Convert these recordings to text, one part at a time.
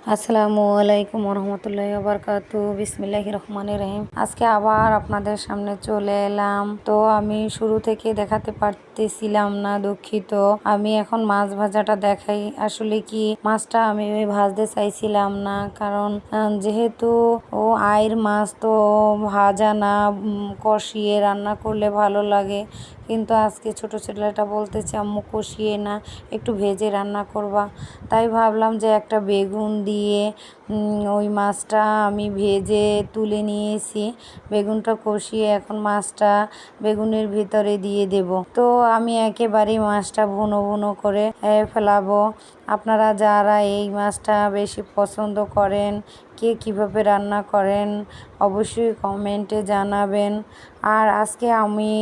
আসসালামু আলাইকুম রহমতুল্লাহ বারকাতু বিসমিল্লাহ রহমান রহিম। আজকে আবার আপনাদের সামনে চলে এলাম। তো আমি শুরু থেকে দেখাতে পারতেছিলাম না দুঃখিত। আমি এখন মাছ ভাজাটা দেখাই। আসলে কি মাছটা আমি ভাজতে চাইছিলাম না। কারণ যেহেতু ও আয়ের মাছ তো ভাজা না কষিয়ে রান্না করলে ভালো লাগে। কিন্তু আজকে ছোট ছেলেটা বলতেছে, আম্মু কষিয়ে না, একটু ভেজে রান্না করবা। তাই ভাবলাম যে একটা বেগুন দিয়ে ওই মাছটা আমি ভেজে তুলে নিয়েছি। বেগুনটা কষিয়ে এখন মাছটা বেগুনের ভিতরে দিয়ে দেব। তো আমি একেবারেই মাছটা ভুনো ভুনো করে ফেলাবো। আপনারা যারা এই মাছটা বেশি পছন্দ করেন কে কীভাবে রান্না করেন, অবশ্যই কমেন্টে জানাবেন। আর আজকে আমি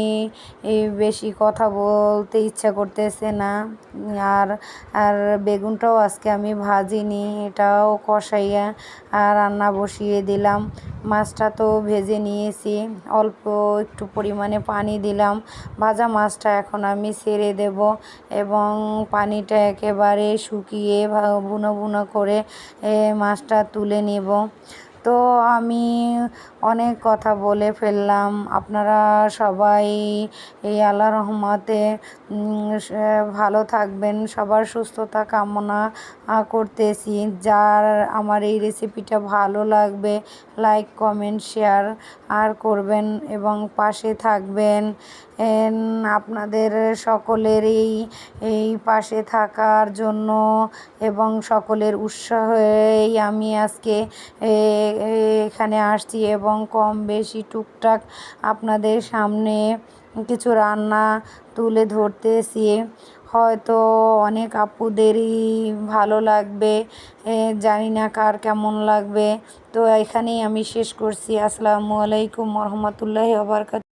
বেশি কথা বলতে ইচ্ছা করতেছে না। আর আর বেগুনটাও আজকে আমি ভাজিনি, এটাও কষাইয়া রান্না বসিয়ে দিলাম। মাছটা তো ভেজে নিয়েছি। অল্প একটু পরিমাণে পানি দিলাম। ভাজা মাছটা এখন আমি সেরে দেব এবং পানিটা একেবারে শুকিয়ে বুনো বুনো করে মাছটা তুলে নেব। তো আমি অনেক কথা বলে ফেললাম। আপনারা সবাই এই আল্লাহ রহমতে ভালো থাকবেন, সবার সুস্থতা কামনা করতেছি। যার আমার এই রেসিপিটা ভালো লাগবে লাইক কমেন্ট শেয়ার আর করবেন এবং পাশে থাকবেন। আপনাদের সকলেরই এই এই পাশে থাকার জন্য এবং সকলের উৎসাহেই আমি আজকে এখানে আসছি এবং কম বেশি টুকটাক আপনাদের সামনে কিছু রান্না তুলে ধরতেছি। হয়তো অনেক আপুদেরই ভালো লাগবে জানি না কার কেমন লাগবে। তো এখানেই আমি শেষ করছি। আসসালামু আলাইকুম রহমতুল্লাহ আবরকাত